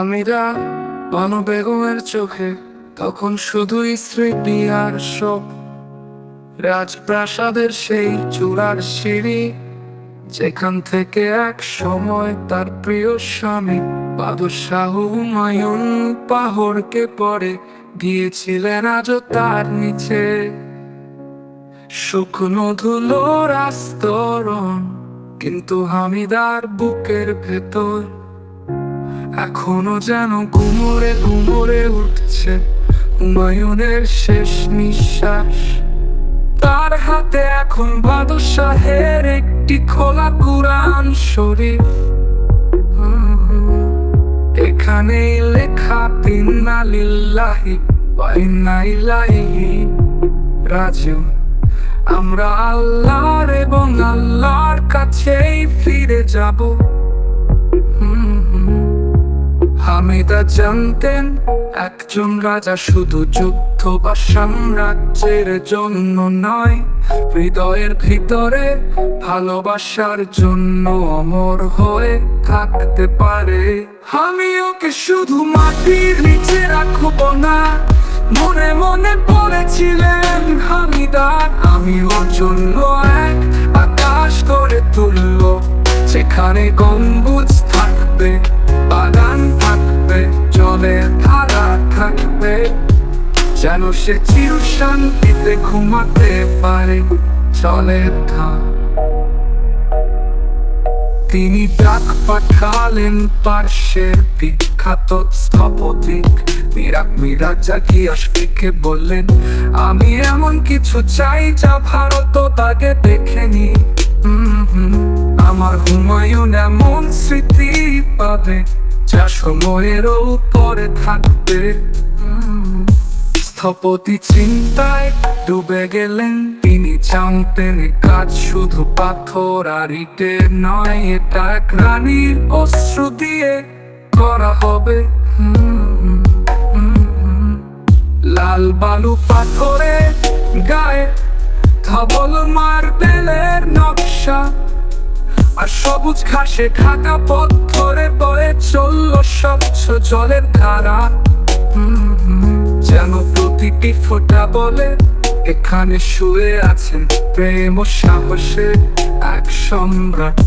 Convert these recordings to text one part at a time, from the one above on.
আমিরা বানু বেগমের চোখে, তখন শুধুই স্মৃতি আর শোক। রাজপ্রাসাদের সেই চূড়ার সিঁড়ি, যেখান থেকে এক সময় তার প্রিয় স্বামী বাদশাহ হুমায়ুন পাহড়কে পরে গিয়েছিলেন আজও তার নিচে। শুকনো ধুলোর আস্তরণ, কিন্তু হামিদার বুকের ভেতর এখনও যেন ঘুমরে ঘুমরে উঠছে হুমায়ুনের শেষ নিঃশ্বাস। তার হাতে এখন বাদশাহের একটি খোলা কুরআন শরীফ। এখানে লেখা ইন্না লিল্লাহি ইন্না ইলাইহি রাজিউন। আমরা আল্লাহর এবং আল্লাহর কাছেই ফিরে যাব। হামিদা জানতেন, একজন রাজা শুধু যুদ্ধ বা সাম্রাজ্যের জন্য নয়, হৃদয়ের ভিতরে ভালোবাসার জন্য অমর হয়ে থাকতে পারে। আমি ওকে শুধু মাটির নিচে রাখব না, মনে মনে বলেছিলেন হামিদা আমি ওর জন্য এক আকাশ করে তুললো যেখানে গম্বুজ যেন সে চির শান্তিতে ঘুমাতে পারে জলের ধার তিনি ডাক পাঠালেন পার্শ্বের বিখ্যাত স্থপতিক। মিরাক মিরাক জাকি আশফিকে বললেন, আমি এমন কিছু চাই যা ভারত তাকে দেখেনি। আমার হুমায়ুন এমন স্মৃতি পাবে যা সময়ের উপরে থাকবে। স্থপতি চিন্তায় ডুবে গেলেন। তিনি এ কাজ শুধু পাথর আর ইটের নয়, এটা এক রানীর অস্ত্র দিয়ে করা হবে। লাল বালু পাথরে গায়ে ধবল মার্বেলের নকশা। আর সবুজ ঘাসে ঢাকা পথরে বয়ে চলল স্বচ্ছ জলের ধারা। যেন প্রতিটি ফোঁটা বলে, এখানে শুয়ে আছেন প্রেম ও সাহসে এক সম্রাট।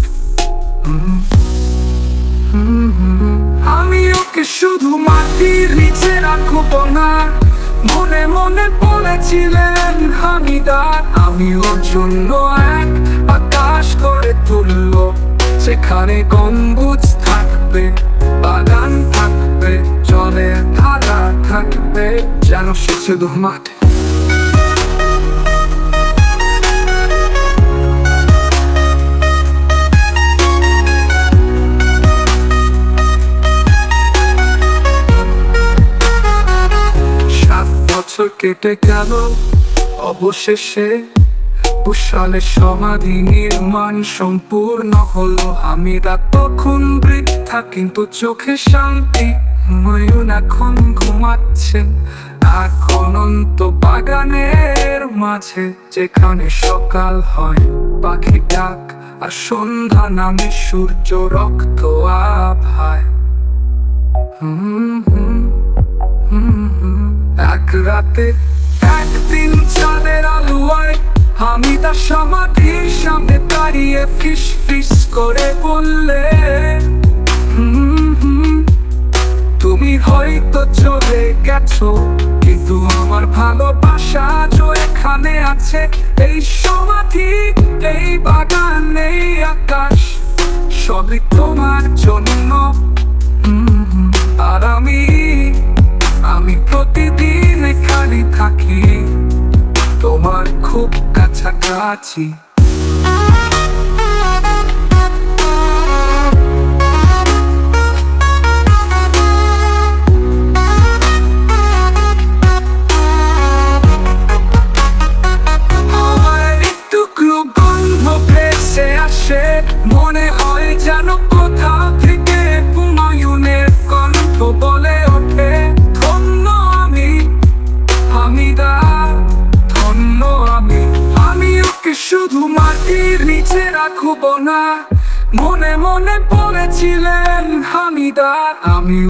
আমি ওকে শুধু মাটির নিচে রাখব না, মনে মনে বলেছিলেন হামিদার, আমি ওর জন্য এক আকাশ করে তুললো সেখানে গম্বুজ শুধু মাঠে সাত বছর কেটে গেল অবশেষে। কুশলে সমাধি নির্মাণ সম্পূর্ণ হলো আমিরা তখন বৃদ্ধা, কিন্তু চোখে শান্তি। হুমায়ুন এখন ঘুমাচ্ছেন এখন অন্ত বাগানের মাঝে যেখানে সকাল হয়, পাখি ডাক আর সন্ধ্যা নামে সূর্য রক্ত আভায়। এক রাতে একদিন চাঁদের আলোয় আমি তার সমাধির সামনে দাঁড়িয়ে ফিস ফিস করে বললে তুমি হয়তো চলে গেছো। কিন্তু আমার ভালোবাসা আজও এখানে আছে। এই সমাধি, এই বাগান এই আকাশ, সবই তোমার জন্য। আর আমি আমি প্রতিদিন এখানে থাকি। তোমার খুব কাছাকাছি। রাখব না। মনে মনে বলেছিলেন হামিদা আমি